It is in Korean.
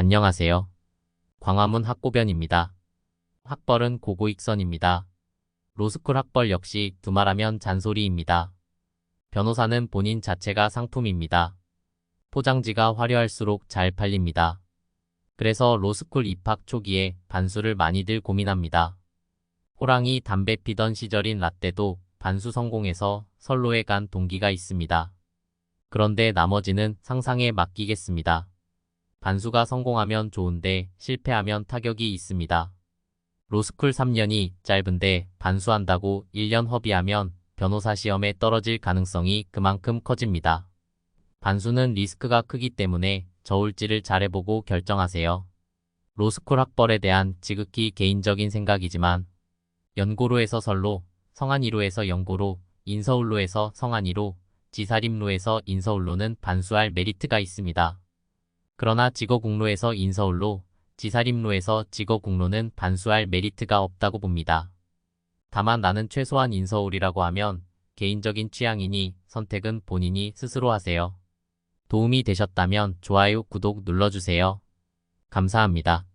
안녕하세요. 광화문 학고변입니다. 학벌은 고고익선입니다. 로스쿨 학벌 역시 두말하면 잔소리입니다. 변호사는 본인 자체가 상품입니다. 포장지가 화려할수록 잘 팔립니다. 그래서 로스쿨 입학 초기에 반수를 많이들 고민합니다. 호랑이 담배 피던 시절인 라떼도 반수 성공해서 선로에 간 동기가 있습니다. 그런데 나머지는 상상에 맡기겠습니다. 반수가 성공하면 좋은데 실패하면 타격이 있습니다. 로스쿨 3년이 짧은데 반수한다고 1년 허비하면 변호사 시험에 떨어질 가능성이 그만큼 커집니다. 반수는 리스크가 크기 때문에 저울질을 잘해보고 결정하세요. 로스쿨 학벌에 대한 지극히 개인적인 생각이지만 연고로에서 설로, 성안이로에서 연고로, 인서울로에서 성안이로, 지사림로에서 인서울로는 반수할 메리트가 있습니다. 그러나 직어국로에서 인서울로, 지사림로에서 직어국로는 반수할 메리트가 없다고 봅니다. 다만 나는 최소한 인서울이라고 하면 개인적인 취향이니 선택은 본인이 스스로 하세요. 도움이 되셨다면 좋아요, 구독 눌러주세요. 감사합니다.